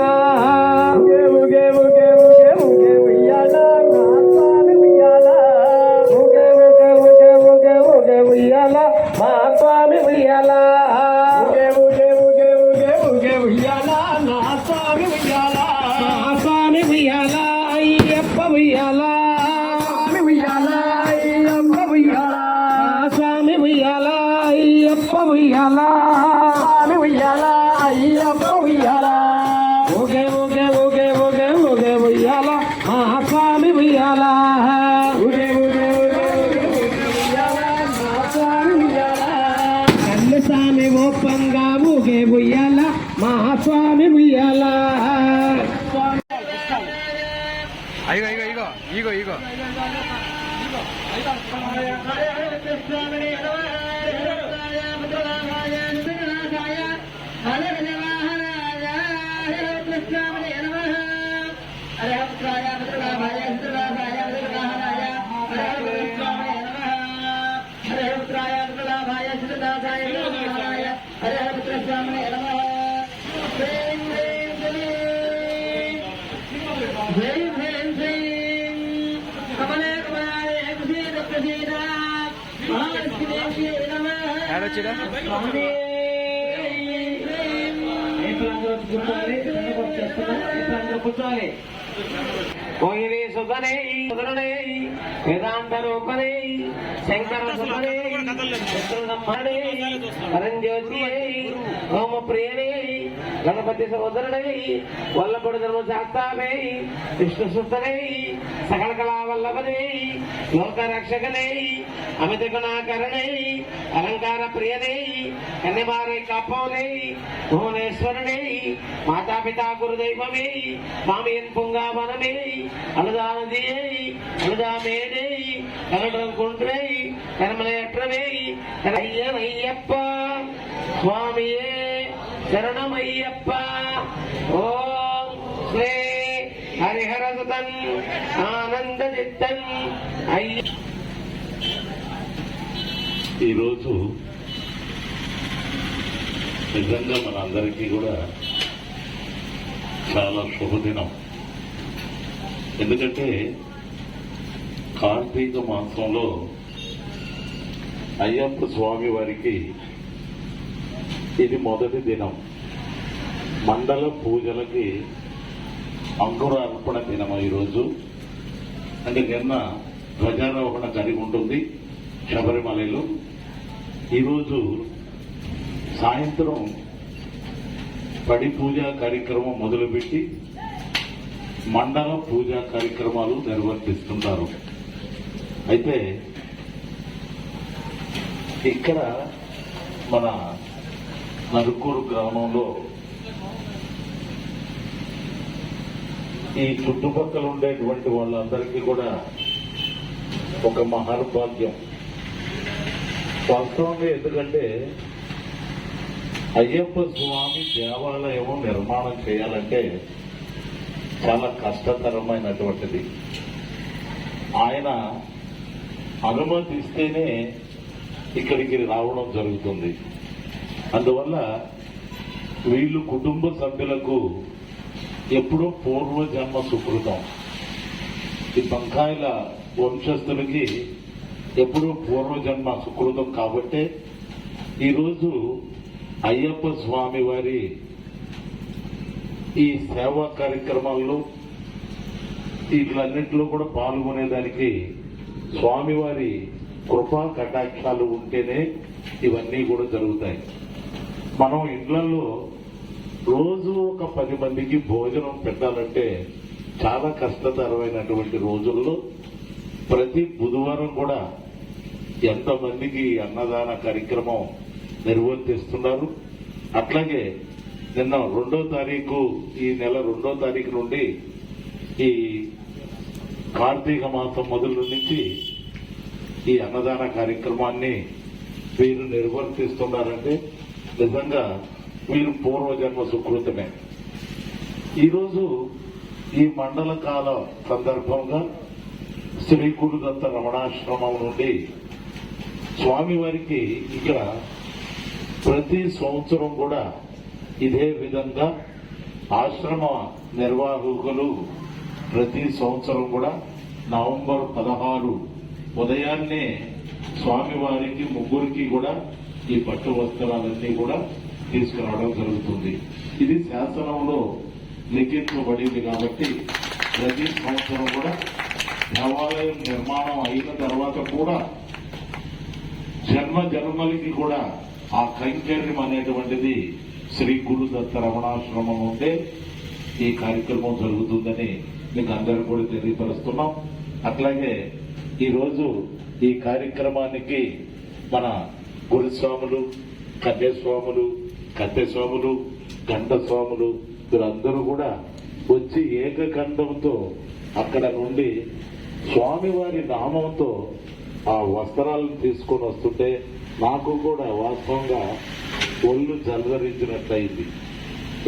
Oh. జై భీం శ్రీం కమలే కమలాయ కుశీల ప్రసీద మహాలక్ష్మీ కూర్చోవాలి సుధనే వేదాంత శంకర పరంజ్యోతి ప్రియనే గణపతి సోదరుడే వల్లపడు ధర్మ శాస్త్రామే విష్ణు సుతనే సకల కళా వల్లభనే లోక రక్షకనే అమిత గుణాకరణే అలంకార ప్రియనే కన్యమారే కాపోనే భువనేశ్వరునే మాతాపితా గురుదైవమే மாமியன் பூங்காவனமே அழுதானதியை அழுதாமேடே கருடம் குன்றை கருமலையற்றவே ஐயன் ஐயப்பா சுவாமியே శరణమయ్యప్ప. ఓం శ్రీ హరిహర సుతం ఆనంద చిత్తం ఈరోజు నిజంగా మనందరికీ కూడా చాలా శుభదినం. ఎందుకంటే కార్తీక మాసంలో అయ్యప్ప స్వామి వారికి ఇది మొదటి దినం. మండల పూజలకి అంకురార్పణ దినం ఈరోజు అంటే నిన్న ధ్వజారోహణ కలిగి ఉంటుంది శబరిమలలో. ఈరోజు సాయంత్రం పడి పూజా కార్యక్రమం మొదలుపెట్టి మండల పూజా కార్యక్రమాలు నిర్వర్తిస్తుంటారు. అయితే ఇక్కడ మన నరుకూరు గ్రామంలో ఈ చుట్టుపక్కల ఉండేటువంటి వాళ్ళందరికీ కూడా ఒక మహర్భాగ్యం. వాస్తవంగా ఎందుకంటే అయ్యప్ప స్వామి దేవాలయం నిర్మాణం చేయాలంటే చాలా కష్టతరమైనటువంటిది. ఆయన అనుమతిస్తేనే ఇక్కడికి రావడం జరుగుతుంది. అందువల్ల వీళ్ళు కుటుంబ సభ్యులకు ఎప్పుడో పూర్వజన్మ సుకృతం. ఈ బంకాయల వంశస్థులకి ఎప్పుడో పూర్వజన్మ సుకృతం కాబట్టే ఈరోజు అయ్యప్ప స్వామి వారి ఈ సేవా కార్యక్రమాల్లో వీటిలన్నింటిలో కూడా పాల్గొనేదానికి స్వామివారి కృపా కటాక్షాలు ఉంటేనే ఇవన్నీ కూడా జరుగుతాయి. మనం ఇళ్ళలో రోజు ఒక పది మందికి భోజనం పెట్టాలంటే చాలా కష్టతరమైనటువంటి రోజుల్లో ప్రతి బుధవారం కూడా ఎంతమందికి అన్నదాన కార్యక్రమం నిర్వర్తిస్తున్నారు. అట్లాగే నిన్న రెండో తారీఖు ఈ నెల రెండో తారీఖు నుండి ఈ కార్తీక మాసం మొదలు నుంచి ఈ అన్నదాన కార్యక్రమాన్ని వీరు నిర్వర్తిస్తున్నారంటే నిజంగా వీరు పూర్వజన్మ సుకృతమే. ఈరోజు ఈ మండల కాల సందర్భంగా శ్రీ గురుదత్త రమణాశ్రమం నుండి స్వామివారికి ఇక్కడ ప్రతి సంవత్సరం కూడా ఇదే విధంగా ఆశ్రమ నిర్వాహకులు ప్రతి సంవత్సరం కూడా నవంబర్ పదహారు ఉదయాన్నే స్వామివారికి ముగ్గురికి కూడా ఈ పట్టు వస్త్రాలన్నీ కూడా తీసుకురావడం జరుగుతుంది. ఇది శాసనంలో లిఖించబడింది కాబట్టి ప్రతి సంవత్సరం కూడా దేవాలయం నిర్మాణం అయిన తర్వాత కూడా జన్మ జన్మలకి కూడా ఆ కైంకర్యం అనేటువంటిది శ్రీ గురుదత్త రమణాశ్రమం ఉంటే ఈ కార్యక్రమం జరుగుతుందని మీకు అందరూ కూడా తెలియపరుస్తున్నాం. అట్లాగే ఈరోజు ఈ కార్యక్రమానికి మన గురుస్వాములు కన్యస్వాములు కట్టెస్వాములు గంటస్వాములు వీరందరూ కూడా వచ్చి ఏకకంఠంతో అక్కడ నుండి స్వామివారి నామంతో ఆ వస్త్రాలను తీసుకొని వస్తుంటే నాకు కూడా వాస్తవంగా ఒళ్ళు జలధరించినట్లయింది.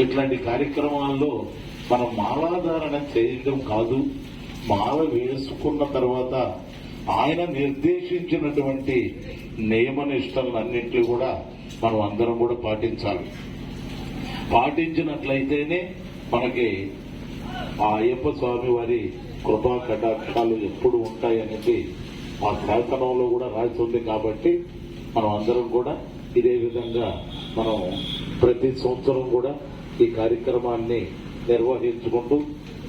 ఇట్లాంటి కార్యక్రమాల్లో మనం మాలాధారణ చేయడం కాదు. మాల వేసుకున్న తర్వాత ఆయన నిర్దేశించినటువంటి నియమ నిష్టలన్నింటినీ కూడా మనం అందరం కూడా పాటించాలి. పాటించినట్లయితేనే మనకి ఆ అయ్యప్ప స్వామి వారి కృపా కటాక్షాలు ఎప్పుడు ఉంటాయనేది ఆ శాసనంలో కూడా రాసి ఉంది కాబట్టి మనం అందరం కూడా ఇదే విధంగా మనం ప్రతి సంవత్సరం కూడా ఈ కార్యక్రమాన్ని నిర్వహించుకుంటూ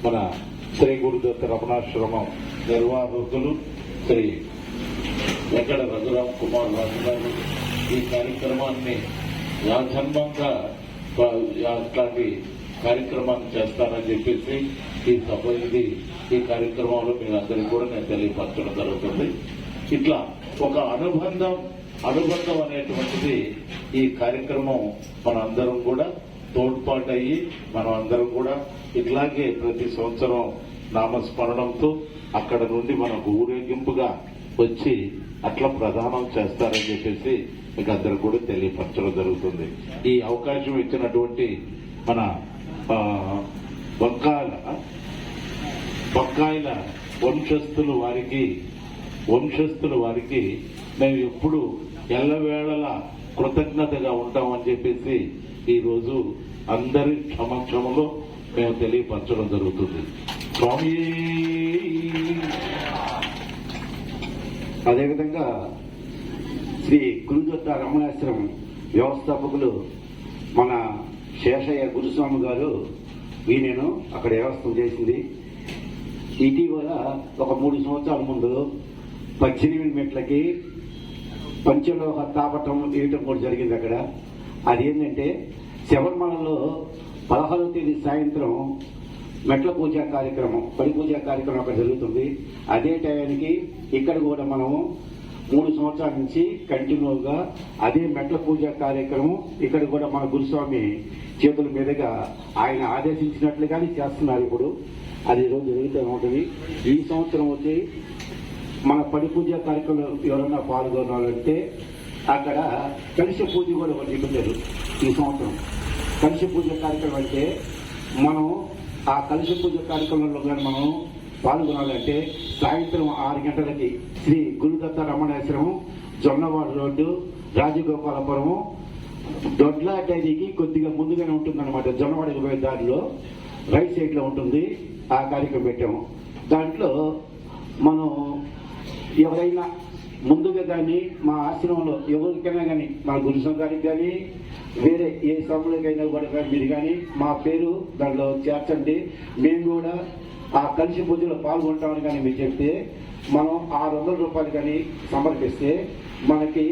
మన శ్రీ గురుదత్త రమణాశ్రమం నిర్వాహకులు శ్రీ వెంకట రఘురామ్ కుమార్ రాజు గారు ఈ కార్యక్రమాన్ని యాధర్మంగా అట్లాంటి కార్యక్రమాన్ని చేస్తానని చెప్పేసి ఈ సభ ఇది. ఈ కార్యక్రమంలో మీ అందరికీ కూడా నేను తెలియపరచడం జరుగుతుంది. ఇట్లా ఒక అనుబంధం అనుబంధం అనేటువంటిది ఈ కార్యక్రమం మనందరం కూడా తోడ్పాటు అయ్యి మనం అందరం కూడా ఇట్లాగే ప్రతి సంవత్సరం నామస్మరణంతో అక్కడ నుండి మనకు ఊరేగింపుగా వచ్చి అట్లా ప్రదానం చేస్తారని చెప్పేసి మీకు అందరూ కూడా తెలియపరచడం జరుగుతుంది. ఈ అవకాశం ఇచ్చినటువంటి మన ఆ, బొక్కాల వంశస్థులు వారికి వంశస్థులు వారికి మేము ఎప్పుడు ఎల్లవేళలా కృతజ్ఞతగా ఉంటామని చెప్పేసి ఈరోజు అందరి సమక్షంలో మేము తెలియపరచడం జరుగుతుంది. స్వామి. అదేవిధంగా శ్రీ గురుదత్త రమణాశ్రమం వ్యవస్థాపకులు మన శేషయ్య గురుస్వామి గారు ఈయనను అక్కడ వ్యవస్థ చేసింది. ఇటీవల ఒక మూడు సంవత్సరాల ముందు పద్దెనిమిది మెట్లకి పంచలోహ తాపటం వేయటం కూడా జరిగింది అక్కడ. అది ఏంటంటే శబరిమలలో పదహారవ తేదీ సాయంత్రం మెట్ల పూజ కార్యక్రమం పడి పూజ కార్యక్రమం అక్కడ జరుగుతుంది. అదే టయానికి ఇక్కడ కూడా మనము మూడు సంవత్సరాల నుంచి కంటిన్యూగా అదే మెట్ల పూజ కార్యక్రమం ఇక్కడ కూడా మన గురుస్వామి చేతుల మీదుగా ఆయన ఆదేశించినట్లుగానే చేస్తున్నారు ఇప్పుడు. అది ఈరోజు జరుగుతూ ఉంటుంది. ఈ సంవత్సరం వచ్చి మన పడి పూజ కార్యక్రమం ఎవరైనా పాల్గొనాలంటే అక్కడ కలిసి పూజ కూడా ఒకటి పెట్టారు ఈ సంవత్సరం. కలిసి పూజ కార్యక్రమం అంటే మనం ఆ కలిసి పూజ కార్యక్రమంలో కానీ మనం పాల్గొనాలంటే సాయంత్రం ఆరు గంటలకి శ్రీ గురుదత్త రమణేశ్వరం జొన్నవాడ రోడ్డు రాజగోపాలపురము దొడ్ల డైరీకి కొద్దిగా ముందుగానే ఉంటుందన్నమాట. జొన్నవాడకి పోయే దారిలో రైట్ సైడ్లో ఉంటుంది. ఆ కార్యక్రమం పెట్టాము. దాంట్లో మనం ఎవరైనా ముందుగా కానీ మా ఆశ్రమంలో ఎవరికైనా కానీ మా గురుసం గారికి కానీ వేరే ఏ సభలకైనా కూడా మీరు కానీ మా పేరు దాంట్లో చేర్చండి. మేము కూడా ఆ కలిసి పూజలో పాల్గొంటామని కానీ మీరు చెప్తే మనం ఆరు వందల రూపాయలు కానీ సమర్పిస్తే మనకి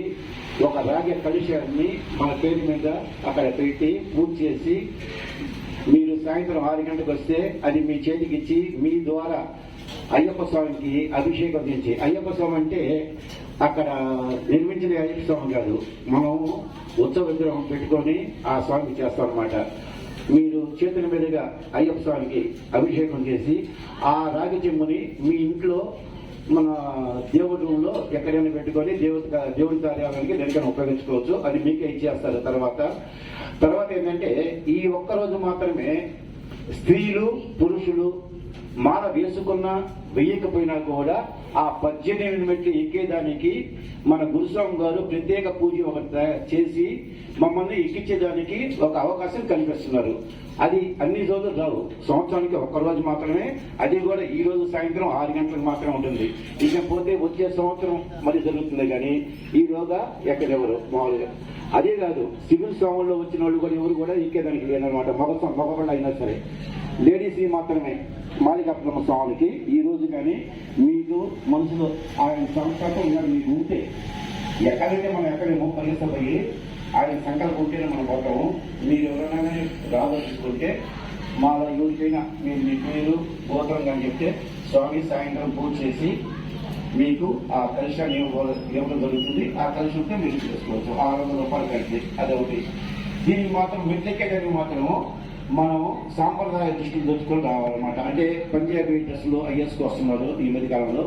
ఒక రాగ కలుషాన్ని మన పేరు మీద అక్కడ పెట్టి పూర్తి చేసి మీరు సాయంత్రం ఆరు గంటలకు వస్తే అది మీ చేతికి ఇచ్చి మీ ద్వారా అయ్యప్ప స్వామికి అభిషేకం చేసి అయ్యప్ప స్వామి అంటే అక్కడ నిర్మించిన అయ్యప్ప స్వామి కాదు. మనం ఉత్సవ విగ్రహం పెట్టుకొని ఆ స్వామికి చేస్తాం అనమాట మీరు చేతుల మీదుగా అయ్యప్ప స్వామికి అభిషేకం చేసి ఆ రాగి చెమ్ముని మీ ఇంట్లో మన దేవుడి ఎక్కడైనా పెట్టుకొని దేవుడి దేవుడి కార్యాలయానికి దేనికైనా ఉపయోగించుకోవచ్చు. అది మీకే ఇచ్చేస్తారు తర్వాత. తర్వాత ఏంటంటే ఈ ఒక్క రోజు మాత్రమే స్త్రీలు పురుషులు మాల వేసుకున్నా వేయకపోయినా కూడా ఆ పద్దెనిమిది మెట్లు ఎక్కేదానికి మన గురుస్వామి గారు ప్రత్యేక పూజ ఒకటి చేసి మమ్మల్ని ఎక్కించేదానికి ఒక అవకాశం కల్పిస్తున్నారు. అది అన్ని రోజులు రావు. సంవత్సరానికి ఒక్క రోజు మాత్రమే. అది కూడా ఈ రోజు సాయంత్రం ఆరు గంటలకు మాత్రమే ఉంటుంది. ఇకపోతే వచ్చే సంవత్సరం మరి జరుగుతుంది కానీ ఈ రోజా ఎక్కడెవరు? మామూలుగా. అదే కాదు సివిల్ స్వాముల్లో వచ్చిన వాళ్ళు కూడా ఎవరు కూడా ఎక్కేదానికి లేదనమాట మగ మగవాళ్ళు అయినా సరే. లేడీస్కి మాత్రమే మాలికాపురమ్మ స్వామికి ఈ రోజు కానీ మీకు మనసులో ఆయన సంకల్పం కానీ మీకు ఉంటే ఎక్కడైతే మనం ఎక్కడేమో పరిస్థితి ఆయన సంకల్పం ఉంటేనే మనం పోతాము. మీరు ఎవరైనా కానీ రాదలుచుకుంటే మా ఎవరికైనా మీరు మీ పేరు గోత్రం కానీ చెప్తే స్వామి సాయంత్రం పూజ చేసి మీకు ఆ కలుషాన్ని ఇవ్వడం జరుగుతుంది. ఆ కలుషంతో మీరు చేసుకోవచ్చు. ఆరు వందల రూపాయలు కలిసి అదొకటి. దీనికి మాత్రం మెట్లెక్కేటప్పుడు మాత్రము మనం సాంప్రదాయ దృష్టిని దొచ్చుకొని రావాలన్నమాట. అంటే పంజాబీ డ్రెస్సులు ఐఎస్కి వస్తున్నారు ఈ మధ్య కాలంలో.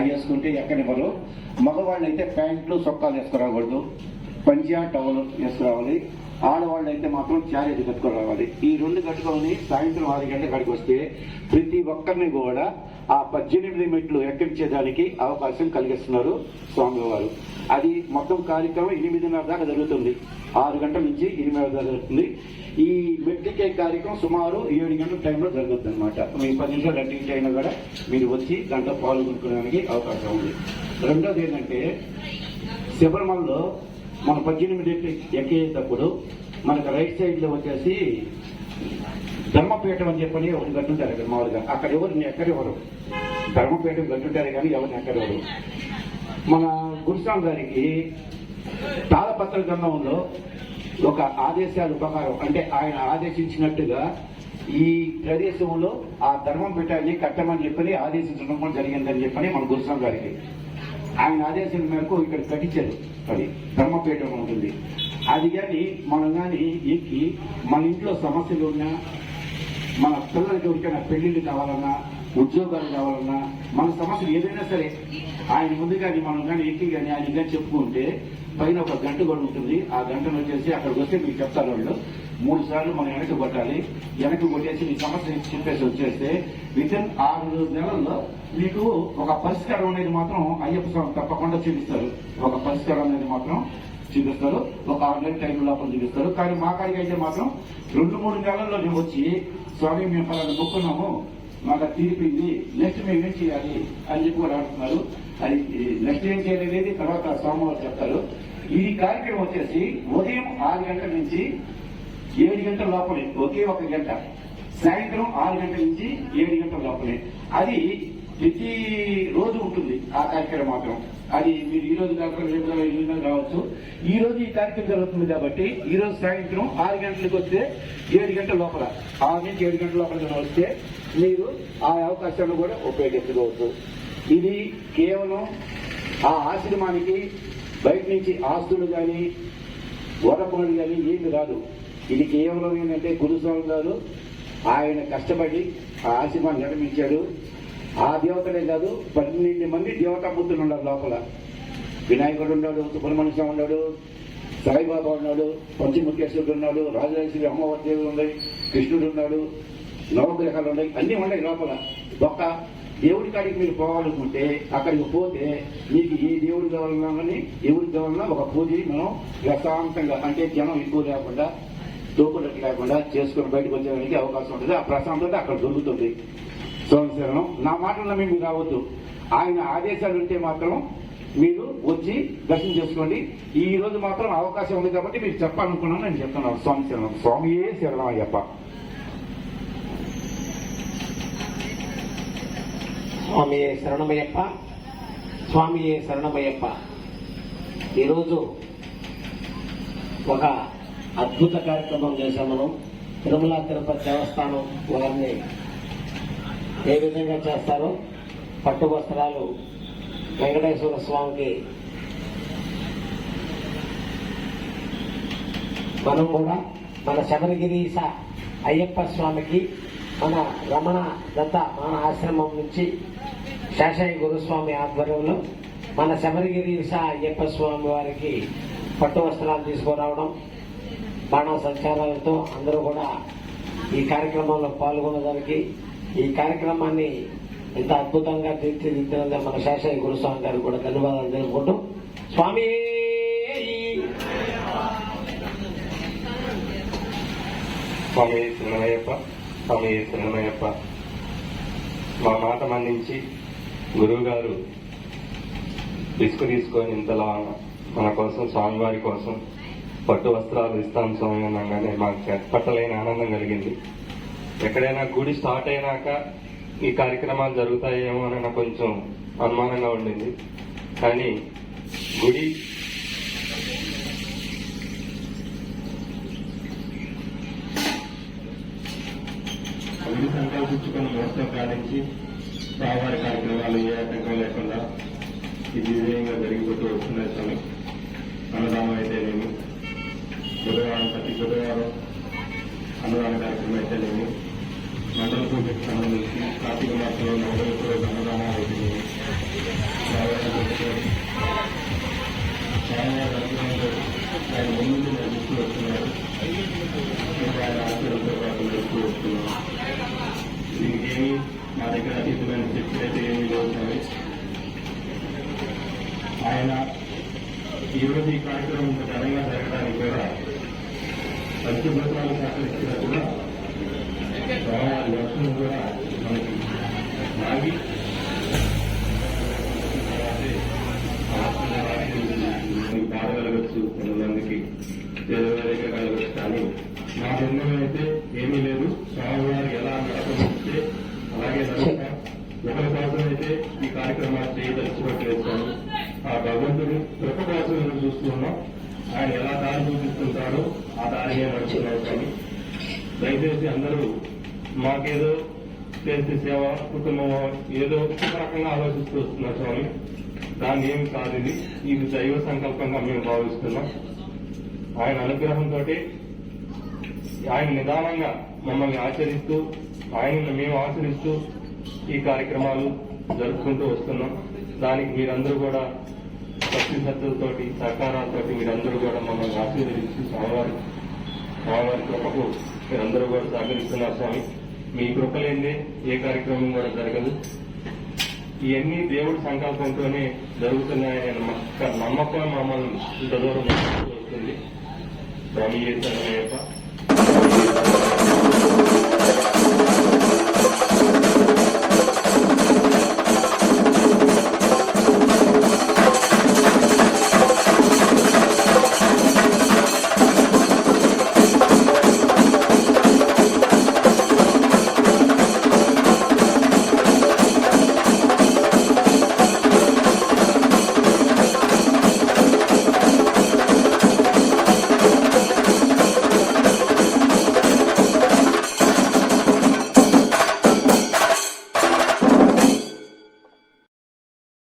ఐఎస్కుంటే ఎక్కడివ్వరు మగవాళ్ళు అయితే ప్యాంట్లు సొక్కాలు వేసుకురాకూడదు. పంజా టవల్ వేసుకురావాలి. ఆడవాళ్ళు అయితే మాత్రం చారేది కట్టుకొని రావాలి. ఈ రెండు కట్టుకొని సాయంత్రం ఆరు గంటల కాడికి వస్తే ప్రతి ఒక్కరిని కూడా ఆ పద్దెనిమిది మెట్లు ఎక్కించేదానికి అవకాశం కలిగిస్తున్నారు స్వామివారు. అది మొత్తం కార్యక్రమం ఎనిమిదిన్నర దాకా జరుగుతుంది. ఆరు గంటల నుంచి ఎనిమిది దాకా జరుగుతుంది. ఈ మెట్రికే కార్యక్రమం సుమారు ఏడు గంటల టైంలో జరుగుతుంది అనమాట మీ పది నిమిషాలు అటెండ్ అయినా కూడా మీరు వచ్చి దాంట్లో పాల్గొనుకోవడానికి అవకాశం ఉంది. రెండోది ఏంటంటే శబరిమలలో మన పద్దెనిమిది ఎక్కేటప్పుడు మనకు రైట్ సైడ్లో వచ్చేసి ధర్మపీఠం అని చెప్పని ఒకటి గట్టుంటారు అక్కడ మామూలుగా. అక్కడ ఎవరు ఎక్కడెవరు ధర్మపీఠం గట్టుంటారు కానీ ఎవరిని ఎక్కడెవరు మన గురుస్వామి గారికి తాళపత్ర గ్రంథంలో ఒక ఆదేశాల ప్రకారం అంటే ఆయన ఆదేశించినట్టుగా ఈ ప్రదేశంలో ఆ ధర్మం పెట్టాలని కట్టమని చెప్పని ఆదేశించడం కూడా జరిగిందని చెప్పని మన గురుస్వామి గారికి ఆయన ఆదేశం మేరకు ఇక్కడ కట్టించారు. అది ధర్మపీఠం ఉంటుంది. అది కానీ మనం కానీ ఎక్కి మన ఇంట్లో సమస్యలు ఉన్నా మన పిల్లలకి ఎవరికైనా పెళ్ళిళ్ళు కావాలన్నా ఉద్యోగాలు కావాలన్నా మన సమస్యలు ఏదైనా సరే ఆయన ముందు కానీ మనం కానీ ఎక్కి కానీ ఆయన కానీ చెప్పుకుంటే పైన ఒక గంట కూడా ఉంటుంది. ఆ గంటను వచ్చేసి అక్కడికి వస్తే మీకు చెప్తారు వాళ్ళు. మూడు సార్లు మనం వెనక్కి కొట్టాలి. వెనక్కి కొట్టేసి మీ సమస్య చెప్పేసి వచ్చేస్తే వితిన్ ఆరు నెలల్లో మీకు ఒక పరిష్కారం అనేది మాత్రం అయ్యప్ప స్వామి తప్పకుండా చూపిస్తారు. ఒక పరిష్కారం అనేది మాత్రం చూపిస్తారు. ఒక ఆరు నెలల టైం లోపల చూపిస్తారు. కానీ మా కాడికి అయితే మాత్రం రెండు మూడు నెలల్లో వచ్చి స్వామి మేము పలానా మొక్కున్నాము మాకు తీర్పింది నెక్స్ట్ మేము ఏం చేయాలి అని చెప్పి కూడా అంటున్నారు. అది నెక్స్ట్ ఏం చేయాలి తర్వాత సోమవారం చెప్తారు. ఈ కార్యక్రమం వచ్చేసి ఉదయం ఆరు గంటల నుంచి ఏడు గంటల లోపలే ఒకే ఒక గంట. సాయంత్రం ఆరు గంటల నుంచి ఏడు గంటల లోపలే. అది ప్రతి రోజు ఉంటుంది ఆ కార్యక్రమం మాత్రం. అది మీరు ఈ రోజు కాకుండా రేపు ఎల్లుండి రావచ్చు. ఈ రోజు ఈ కార్యక్రమం జరుగుతుంది కాబట్టి ఈ రోజు సాయంత్రం ఆరు గంటలకు వస్తే ఏడు గంటల లోపల ఆరు నుంచి ఏడు గంటల లోపల వస్తే మీరు ఆ అవకాశాలను కూడా ఉపయోగించుకోవచ్చు. ఇది కేవలం ఆ ఆశ్రమానికి బయట నుంచి ఆస్తులు కానీ వరపనులు కానీ ఏమి రాదు. ఇది కేవలం ఏంటంటే గురుస్వామి గారు ఆయన కష్టపడి ఆ ఆశ్రమాన్ని నిర్మించాడు ఆ దేవతలే కాదు పన్నెండు మంది దేవతాబుద్ధులు ఉన్నారు లోపల. వినాయకుడు ఉన్నాడు సుబ్రహ్మణ్య ఉన్నాడు సాయిబాబా ఉన్నాడు పంచముఖేశ్వరుడు ఉన్నాడు రాజరాజేశ్వరి అమ్మవారి దేవుడు ఉన్నాయి కృష్ణుడు ఉన్నాడు నవగ్రహాలు ఉన్నాయి అన్నీ ఉన్నాయి లోపల. ఒక్క దేవుడి కాడికి మీరు పోవాలనుకుంటే అక్కడికి పోతే మీకు ఏ దేవుడు కావాలన్నా కానీ ఎవరికి కావాలన్నా ఒక పూజ మనం ప్రశాంతంగా అంటే జనం ఎక్కువ లేకుండా తోపులకు లేకుండా చేసుకుని బయటకు వచ్చేదానికి అవకాశం ఉంటుంది. ఆ ప్రశాంతత అక్కడ దొరుకుతుంది. సోమశరణం నా మాటలు మీరు రావద్దు. ఆయన ఆదేశాలు ఉంటే మాత్రం మీరు వచ్చి దర్శనం చేసుకోండి. ఈ రోజు మాత్రం అవకాశం ఉంది కాబట్టి మీరు చెప్పాలనుకున్నాను నేను చెప్తున్నాను. స్వామి శరణం స్వామియే శరణం అయ్యప్ప స్వామియే శరణమయ్యప్ప స్వామియే శరణమయ్యప్ప? ఈరోజు ఒక అద్భుత కార్యక్రమం చేశాం మనం. తిరుమల తిరుపతి దేవస్థానం వారిని ఏ విధంగా చేస్తారో పట్టు వస్త్రాలు వెంకటేశ్వర స్వామికి మనం కూడా మన శబరిగిరీశ అయ్యప్ప స్వామికి మన రమణ దత్త మన ఆశ్రమం నుంచి శేషయ్య గురుస్వామి ఆధ్వర్యంలో మన శబరిగిరీశ అయ్యప్ప స్వామి వారికి పట్టు వస్త్రాలు తీసుకురావడం బాణ సంచారాలతో అందరూ కూడా ఈ కార్యక్రమంలో పాల్గొనడానికి ఈ కార్యక్రమాన్ని ఎంత అద్భుతంగా తీర్చిదిద్దినందుకు మన శేషయ్య గురుస్వామి గారు కూడా ధన్యవాదాలు తెలుపుకుంటూ స్వామి! స్వామి శరణమయ్యప్ప స్వామి శరణమయ్యప్ప మా మాట మన్నించి గురువు గారు రిస్క్ తీసుకొని ఇంతలా మన కోసం స్వామివారి కోసం పట్టు వస్త్రాలు ఇస్తాం స్వామి అనగానే మాకు చెప్పట్టలేని ఆనందం కలిగింది. ఎక్కడైనా గుడి స్టార్ట్ అయినాక ఈ కార్యక్రమాలు జరుగుతాయేమో అని నాకు కొంచెం అనుమానంగా ఉండింది. కానీ గుడి సంకల్పించుకుని వ్యవస్థ ముహూర్తం కానించి స్వామివారి కార్యక్రమాలు ఏ ఆటంకం లేకుండా దివ్యంగా జరిగిపోతూ వస్తున్నాయి స్వామి. అన్నదానం అయితేనేమి బుధవారం ప్రతి బుధవారం అన్నదాన కార్యక్రమం అయితేనేమి మండల పూజకు సంబంధించి కార్తీక మాసంలో నలభై ఒక్క రోజు అవుతుంది ఆయన ముందు నడుస్తూ వస్తున్నారు ఆయన ఆశీర్వాదంతో పాటు నడుస్తూ వస్తున్నాం మా దగ్గర అతీతమైన శక్తి అయితే ఏమి జరుగుతున్నాయి ఆయన ఈరోజు ఈ కార్యక్రమం ఘనంగా జరగడానికి కూడా పంచభూతాలు సహకరించినా కూడా స్వామివారి దర్శనం కూడా మనకి నాగి పాడగలగచ్చు కొంతమందికి తెలియక కలగచ్చు కానీ నా నిర్ణయం అయితే ఏమీ లేదు. స్వామివారు ఎలా నడపనిస్తే అలాగే నడుస్తాం ఒకరి కోసం అయితే ఈ కార్యక్రమాలు చేయదలుచుకోవట్లేదు. స్వామి ఆ భగవంతుడు కృప కోసం చూస్తున్నాం. ఆయన ఎలా దారి చూపిస్తుంటాడో ఆ దారినే నడుస్తున్నాం దయచేసి అందరూ మాకేదో చేసే సేవ కుటుంబం ఏదో ఒక రకంగా ఆలోచిస్తూ వస్తున్నారు స్వామి. దాన్ని ఏమి కాదు ఇది. ఇది దైవ సంకల్పంగా మేము భావిస్తున్నాం. ఆయన అనుగ్రహంతో ఆయన నిదానంగా మమ్మల్ని ఆచరిస్తూ ఆయనను మేము ఆచరిస్తూ ఈ కార్యక్రమాలు జరుపుకుంటూ వస్తున్నాం. దానికి మీరందరూ కూడా శక్తి శ్రద్ధలతోటి సహకారాలతోటి మీరందరూ కూడా మమ్మల్ని ఆశీర్వదించి స్వామివారి స్వామివారి కృపకు మీరందరూ కూడా సహకరిస్తున్నారు స్వామి. మీ కృపలేందే ఏ కార్యక్రమం కూడా జరగదు. ఇవన్నీ దేవుడి సంకల్పంతోనే జరుగుతున్నాయని నమ్మకం మమ్మల్ని ఇంత దూరం వస్తుంది. స్వామి చేశారు